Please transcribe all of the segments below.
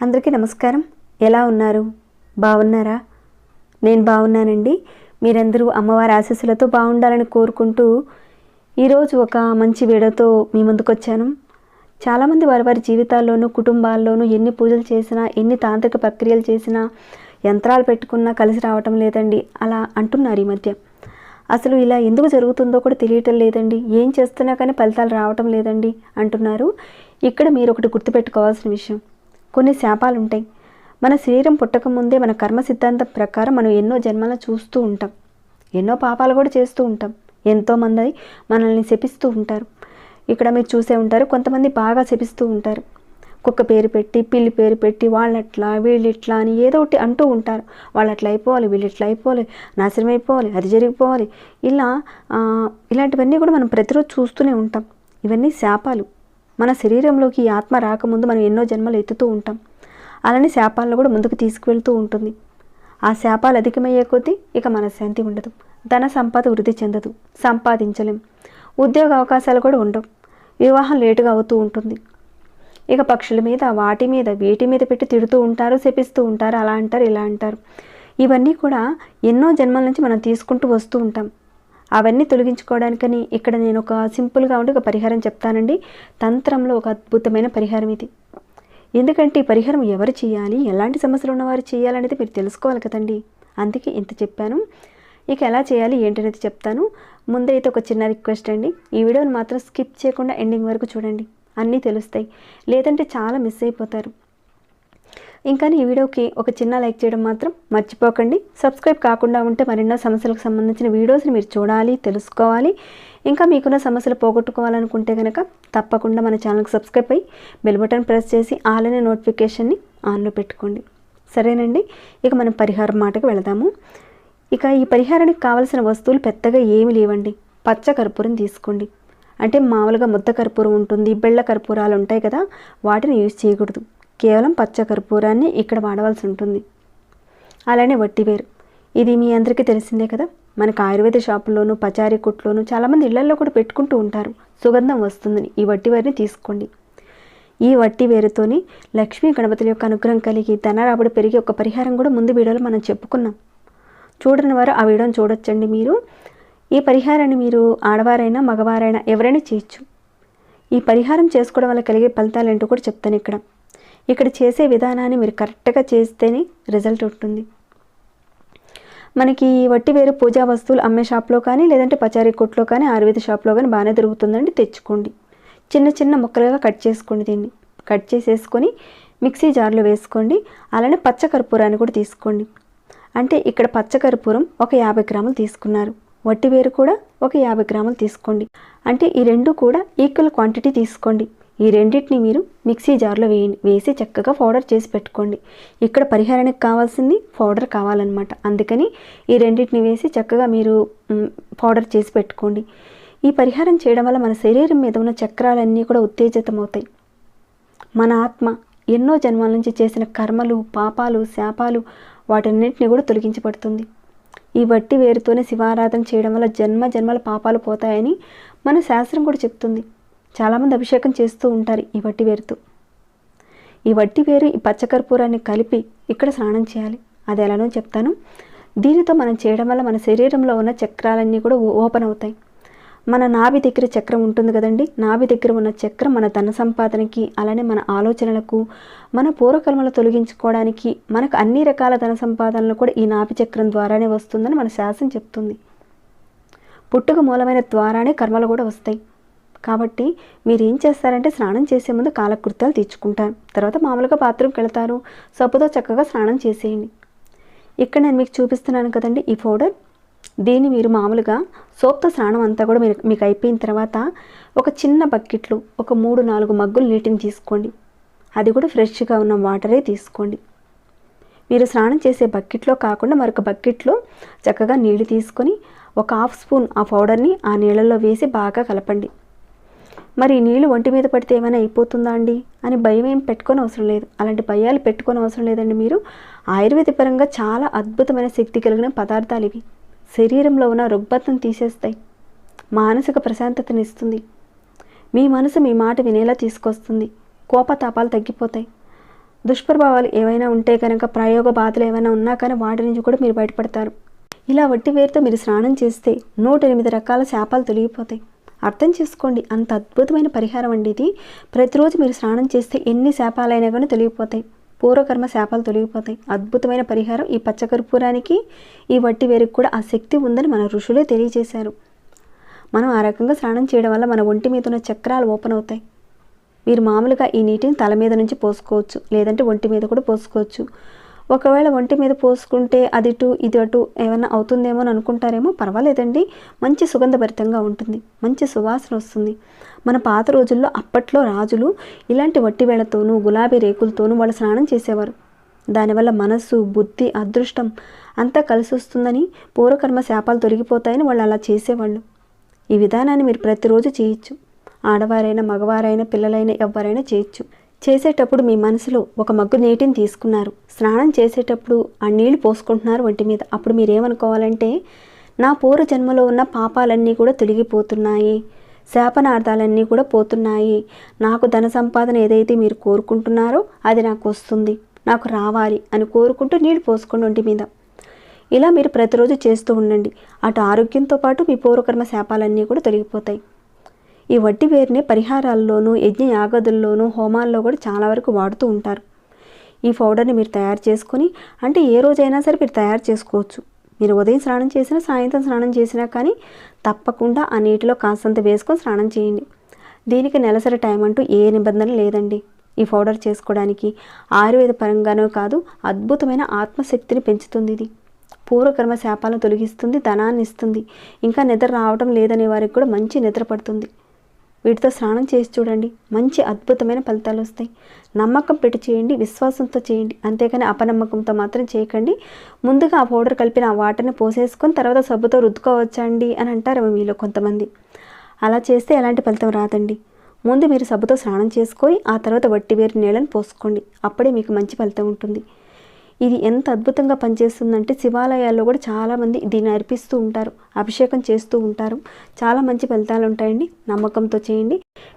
అందరికీ నమస్కారం. ఎలా ఉన్నారు? బాగున్నారా నేను బాగున్నానండి మీరందరూ అమ్మవారి ఆశీస్సులతో బాగుండాలని కోరుకుంటూ ఈరోజు ఒక మంచి వీడియోతో మీ ముందుకు వచ్చాను చాలామంది వారి వారి జీవితాల్లోనూ కుటుంబాల్లోనూ ఎన్ని పూజలు చేసినా ఎన్ని తాంత్రిక ప్రక్రియలు చేసినా యంత్రాలు పెట్టుకున్నా కలిసి రావటం లేదండి. అలా అంటున్నారు ఈ మధ్య. అసలు ఇలా ఎందుకు జరుగుతుందో కూడా తెలియటం లేదండి. ఏం చేస్తున్నా కానీ ఫలితాలు రావటం లేదండి అంటున్నారు. ఇక్కడ మీరు ఒకటి గుర్తుపెట్టుకోవాల్సిన విషయం. కొన్ని శాపాలు ఉంటాయి. మన శరీరం పుట్టకముందే మన కర్మ సిద్ధాంతం ప్రకారం మనం ఎన్నో జన్మలను చూస్తూ ఉంటాం. ఎన్నో పాపాలు కూడా చేస్తూ ఉంటాం. ఎంతోమంది మనల్ని శపిస్తూ ఉంటారు. ఇక్కడ మీరు చూసే ఉంటారు. కొంతమంది బాగా శపిస్తూ ఉంటారు. కుక్క పేరు పెట్టి పిల్లి పేరు పెట్టి వాళ్ళట్లా వీళ్ళిట్లా అని ఏదో ఒకటి అంటూ ఉంటారు. వాళ్ళు అట్లా అయిపోవాలి వీళ్ళు ఇట్లా అయిపోవాలి నాశనం అయిపోవాలి అది జరిగిపోవాలి. ఇలా ఇలాంటివన్నీ కూడా మనం ప్రతిరోజు చూస్తూనే ఉంటాం. ఇవన్నీ శాపాలు. మన శరీరంలోకి ఈ ఆత్మ రాకముందు మనం ఎన్నో జన్మలు ఎత్తుతూ ఉంటాం. అలానే శాపాలను కూడా ముందుకు తీసుకువెళ్తూ ఉంటుంది. ఆ శాపాలు అధికమయ్యే కొద్దీ ఇక మనశ్శాంతి ఉండదు. ధన సంపద వృద్ధి చెందదు. సంపాదించలేం. ఉద్యోగ అవకాశాలు కూడా ఉండవు. వివాహం లేటుగా అవుతూ ఉంటుంది. ఇక పక్షుల మీద వాటి మీద వీటి మీద పెట్టి తిడుతూ ఉంటారు శపిస్తూ ఉంటారు అలా అంటారు ఇలా అంటారు. ఇవన్నీ కూడా ఎన్నో జన్మల నుంచి మనం తీసుకుంటూ వస్తూ ఉంటాం. అవన్నీ తొలగించుకోవడానికని ఇక్కడ నేను ఒక సింపుల్గా ఉండి ఒక పరిహారం చెప్తానండి. తంత్రంలో ఒక అద్భుతమైన పరిహారం ఇది. ఎందుకంటే ఈ పరిహారం ఎవరు చేయాలి ఎలాంటి సమస్యలు ఉన్నవారు చేయాలనేది మీరు తెలుసుకోవాలి కదండి. అందుకే ఇంత చెప్పాను. ఇక ఎలా చేయాలి ఏంటనేది చెప్తాను. ముందైతే ఒక చిన్న రిక్వెస్ట్ అండి. ఈ వీడియోని మాత్రం స్కిప్ చేయకుండా ఎండింగ్ వరకు చూడండి. అన్నీ తెలుస్తాయి. లేదంటే చాలా మిస్ అయిపోతారు. ఇంకా ఈ వీడియోకి ఒక చిన్న లైక్ చేయడం మాత్రం మర్చిపోకండి. సబ్స్క్రైబ్ కాకుండా ఉంటే మరెన్నో సమస్యలకు సంబంధించిన వీడియోస్ని మీరు చూడాలి తెలుసుకోవాలి. ఇంకా మీకున్న సమస్యలు పోగొట్టుకోవాలనుకుంటే కనుక తప్పకుండా మన ఛానల్కి సబ్స్క్రైబ్ అయ్యి బెల్ బటన్ ప్రెస్ చేసి ఆల్ అనే నోటిఫికేషన్ని ఆన్లో పెట్టుకోండి. సరేనండి? ఇక మనం పరిహారం మాటకు వెళదాము. ఇక ఈ పరిహారానికి కావలసిన వస్తువులు పెద్దగా ఏమి లేవండి. పచ్చ కర్పూరం తీసుకోండి. అంటే మామూలుగా ముద్ద కర్పూరం ఉంటుంది బెళ్ళ కర్పూరాలు ఉంటాయి కదా వాటిని యూజ్ చేయకూడదు. కేవలం పచ్చ కర్పూరాన్ని ఇక్కడ వాడవలసి ఉంటుంది. అలానే వట్టివేరు ఇది మీ అందరికీ తెలిసిందే కదా మనకు ఆయుర్వేద షాపుల్లోనూ పచారీ కొట్లోనూ చాలామంది ఇళ్ళల్లో కూడా పెట్టుకుంటూ ఉంటారు. సుగంధం వస్తుందని. ఈ వట్టివేరుని తీసుకోండి. ఈ వట్టి వేరుతోని లక్ష్మీ గణపతుల యొక్క అనుగ్రహం కలిగి ధనరాబడి పెరిగి ఒక పరిహారం కూడా ముందు వీడియోలో మనం చెప్పుకున్నాం. చూడని వారు ఆ వీడియోని చూడొచ్చండి మీరు. ఈ పరిహారాన్ని మీరు ఆడవారైనా మగవారైనా ఎవరైనా చేయొచ్చు. ఈ పరిహారం చేసుకోవడం వల్ల కలిగే ఫలితాలు ఏంటో కూడా చెప్తాను ఇక్కడ. ఇక్కడ చేసే విధానాన్ని మీరు కరెక్ట్గా చేస్తేనే రిజల్ట్ ఉంటుంది. మనకి వట్టి వేరు పూజా వస్తువులు అమ్మే షాప్లో కానీ లేదంటే పచారీ కొట్లో కానీ ఆయుర్వేద షాప్లో కానీ బాగానే దొరుకుతుందండి తెచ్చుకోండి. చిన్న చిన్న ముక్కలుగా కట్ చేసుకోండి దీన్ని. కట్ చేసేసుకొని మిక్సీ జార్లో వేసుకోండి. అలానే పచ్చకర్పూరాన్ని కూడా తీసుకోండి. అంటే ఇక్కడ పచ్చకర్పూరం ఒక యాభై గ్రాములు తీసుకున్నారు. వట్టి వేరు కూడా ఒక యాభై గ్రాములు తీసుకోండి. అంటే ఈ రెండు కూడా ఈక్వల్ క్వాంటిటీ తీసుకోండి. ఈ రెండింటిని మీరు మిక్సీ జార్లో వేయండి. వేసి చక్కగా పౌడర్ చేసి పెట్టుకోండి. ఇక్కడ పరిహారానికి కావాల్సింది పౌడర్ కావాలన్నమాట. అందుకని ఈ రెండింటిని వేసి చక్కగా మీరు పౌడర్ చేసి పెట్టుకోండి. ఈ పరిహారం చేయడం వల్ల మన శరీరం మీద ఉన్న చక్రాలన్నీ కూడా ఉత్తేజితమవుతాయి. మన ఆత్మ ఎన్నో జన్మల నుంచి చేసిన కర్మలు పాపాలు శాపాలు వాటన్నింటినీ కూడా తొలగించబడుతుంది. ఈ వట్టి వేరుతోనే శివారాధన చేయడం వల్ల జన్మ జన్మల పాపాలు పోతాయని మన శాస్త్రం కూడా చెప్తుంది. చాలామంది అభిషేకం చేస్తూ ఉంటారు ఈ వట్టి వేరుతో. ఈ వట్టి వేరు ఈ పచ్చకర్పూరాన్ని కలిపి ఇక్కడ స్నానం చేయాలి. అది ఎలానో చెప్తాను. దీనితో మనం చేయడం వల్ల మన శరీరంలో ఉన్న చక్రాలన్నీ కూడా ఓ- ఓపెన్ అవుతాయి. మన నాభి దగ్గర చక్రం ఉంటుంది కదండి. నాభి దగ్గర ఉన్న చక్రం మన ధన సంపాదనకి అలానే మన ఆలోచనలకు మన పూర్వకర్మలు తొలగించుకోవడానికి మనకు అన్ని రకాల ధన సంపాదనలు కూడా ఈ నాభి చక్రం ద్వారానే వస్తుందని మన శాస్త్రం చెప్తుంది. పుట్టుక మూలమైన ద్వారానే కర్మలు కూడా వస్తాయి. కాబట్టి మీరు ఏం చేస్తారంటే స్నానం చేసే ముందు కాలకృత్యాలు తీర్చుకుంటారు. తర్వాత మామూలుగా బాత్రూమ్కి వెళ్తారు. సబ్బుతో చక్కగా స్నానం చేసేయండి. ఇక్కడ నేను మీకు చూపిస్తున్నాను కదండి ఈ పౌడర్. దీన్ని మీరు మామూలుగా సోప్త స్నానం అంతా కూడా మీరు మీకు అయిపోయిన తర్వాత ఒక చిన్న బకెట్లు ఒక మూడు నాలుగు మగ్గులు నీటిని తీసుకోండి. అది కూడా ఫ్రెష్గా ఉన్న వాటరే తీసుకోండి. మీరు స్నానం చేసే బకెట్లో కాకుండా మరొక బకెట్లో చక్కగా నీళ్ళు తీసుకొని ఒక హాఫ్ స్పూన్ ఆ పౌడర్ని ఆ నీళ్ళల్లో వేసి బాగా కలపండి. మరి నీళ్ళు ఒంటి మీద పడితే ఏమైనా అయిపోతుందా అండి? అని భయం ఏం పెట్టుకొని అవసరం లేదు. అలాంటి భయాలు పెట్టుకొని అవసరం లేదండి మీరు. ఆయుర్వేద పరంగా చాలా అద్భుతమైన శక్తి కలిగిన పదార్థాలు ఇవి. శరీరంలో ఉన్న రుగ్మతను తీసేస్తాయి. మానసిక ప్రశాంతతని ఇస్తుంది. మీ మనసు మీ మాట వినేలా తీసుకొస్తుంది. కోపతాపాలు తగ్గిపోతాయి. దుష్ప్రభావాలు ఏవైనా ఉంటే కనుక ప్రయోగ బాధలు ఏమైనా ఉన్నా కానీ వాటి నుంచి కూడా మీరు బయటపడతారు. ఇలా వట్టి వేరుతో మీరు స్నానం చేస్తే నూట ఎనిమిది రకాల శాపాలు తొలగిపోతాయి. అర్థం చేసుకోండి అంత అద్భుతమైన పరిహారం అండి ఇది. ప్రతిరోజు మీరు స్నానం చేస్తే ఎన్ని శాపాలైనా కానీ తొలగిపోతాయి. పూర్వకర్మ శాపాలు తొలగిపోతాయి. అద్భుతమైన పరిహారం ఈ పచ్చకర్పూరానికి ఈ వట్టి వేరుకు కూడా ఆ శక్తి ఉందని మన ఋషులే తెలియజేశారు. మనం ఆ రకంగా స్నానం చేయడం వల్ల మన ఒంటి మీద ఉన్న చక్రాలు ఓపెన్ అవుతాయి. మీరు మామూలుగా ఈ నీటిని తల మీద నుంచి పోసుకోవచ్చు లేదంటే ఒంటి మీద కూడా పోసుకోవచ్చు. ఒకవేళ ఒంటి మీద పోసుకుంటే అది ఇటు ఇది అటు ఏమైనా అవుతుందేమో అని అనుకుంటారేమో పర్వాలేదండి. మంచి సుగంధభరితంగా ఉంటుంది. మంచి సువాసన వస్తుంది. మన పాత రోజుల్లో అప్పట్లో రాజులు ఇలాంటి వట్టి వేళతోనూ గులాబీ రేకులతోనూ వాళ్ళు స్నానం చేసేవారు. దానివల్ల మనస్సు బుద్ధి అదృష్టం అంతా కలిసి వస్తుందని పూర్వకర్మ శాపాలు తొలగిపోతాయని వాళ్ళు అలా చేసేవాళ్ళు. ఈ విధానాన్ని మీరు ప్రతిరోజు చేయొచ్చు. ఆడవారైనా మగవారైనా పిల్లలైనా ఎవరైనా చేయొచ్చు. చేసేటప్పుడు మీ మనసులో ఒక మగ్గు నీటిని తీసుకున్నారు. స్నానం చేసేటప్పుడు ఆ నీళ్ళు పోసుకుంటున్నారు ఒంటి మీద. అప్పుడు మీరు ఏమనుకోవాలంటే నా పూర్వ జన్మలో ఉన్న పాపాలన్నీ కూడా తొలగిపోతున్నాయి. శాపనార్థాలన్నీ కూడా పోతున్నాయి. నాకు ధన సంపాదన ఏదైతే మీరు కోరుకుంటున్నారో అది నాకు వస్తుంది. నాకు రావాలి అని కోరుకుంటూ నీళ్ళు పోసుకోండి ఒంటి మీద. ఇలా మీరు ప్రతిరోజు చేస్తూ ఉండండి. అటు ఆరోగ్యంతో పాటు మీ పూర్వకర్మ శాపాలన్నీ కూడా తొలగిపోతాయి. ఈ వడ్డీ వేరుని పరిహారాల్లోనూ యజ్ఞ యాగదుల్లోనూ హోమాల్లో కూడా చాలా వరకు వాడుతూ ఉంటారు. ఈ పౌడర్ని మీరు తయారు చేసుకొని అంటే ఏ రోజైనా సరే మీరు తయారు చేసుకోవచ్చు. మీరు ఉదయం స్నానం చేసినా సాయంత్రం స్నానం చేసినా కానీ తప్పకుండా ఆ నీటిలో కాస్తంత వేసుకొని స్నానం చేయండి. దీనికి నెలసరి టైం అంటూ ఏ నిబంధన లేదండి. ఈ పౌడర్ చేసుకోవడానికి ఆయుర్వేద పరంగానో కాదు అద్భుతమైన ఆత్మశక్తిని పెంచుతుంది ఇది. పూర్వకర్మ శాపాలను తొలగిస్తుంది ధనాన్ని ఇస్తుంది. ఇంకా నిద్ర రావడం లేదనే వారికి కూడా మంచి నిద్ర పడుతుంది. వీటితో స్నానం చేసి చూడండి. మంచి అద్భుతమైన ఫలితాలు వస్తాయి. నమ్మకం పెట్టి చేయండి విశ్వాసంతో చేయండి. అంతేకాని అపనమ్మకంతో మాత్రం చేయకండి. ముందుగా ఆ పౌడర్ కలిపిన ఆ వాటర్ని పోసేసుకొని తర్వాత సబ్బుతో రుద్దుకోవచ్చండి అని అంటారు మీలో కొంతమంది. అలా చేస్తే ఎలాంటి ఫలితం రాదండి. ముందు మీరు సబ్బుతో స్నానం చేసుకొని ఆ తర్వాత వట్టి వేరు నీళ్ళని పోసుకోండి. అప్పుడే మీకు మంచి ఫలితం ఉంటుంది. ఇది ఎంత అద్భుతంగా పనిచేస్తుందంటే శివాలయాల్లో కూడా చాలామంది దీన్ని అర్పిస్తూ ఉంటారు అభిషేకం చేస్తూ ఉంటారు. చాలా మంచి ఫలితాలు ఉంటాయండి. నమ్మకంతో చేయండి.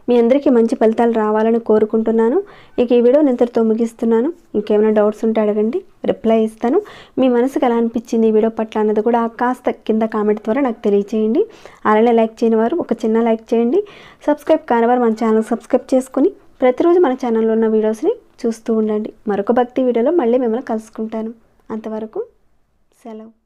మీ అందరికీ మంచి ఫలితాలు రావాలని కోరుకుంటున్నాను. ఇక ఈ వీడియో నింతటితో ముగిస్తున్నాను. ఇంకేమైనా డౌట్స్ ఉంటే అడగండి. రిప్లై ఇస్తాను. మీ మనసుకు ఎలా అనిపించింది ఈ వీడియో పట్ల అన్నది కూడా కాస్త కింద కామెంట్ ద్వారా నాకు తెలియచేయండి. అలానే లైక్ చేయని వారు ఒక చిన్న లైక్ చేయండి. సబ్స్క్రైబ్ కానివారు మన ఛానల్ సబ్స్క్రైబ్ చేసుకుని ప్రతిరోజు మన ఛానల్లో ఉన్న వీడియోస్ని చూస్తూ ఉండండి. మరొక భక్తి వీడియోలో మళ్ళీ మిమ్మల్ని కలుసుకుంటాను. అంతవరకు సెలవు.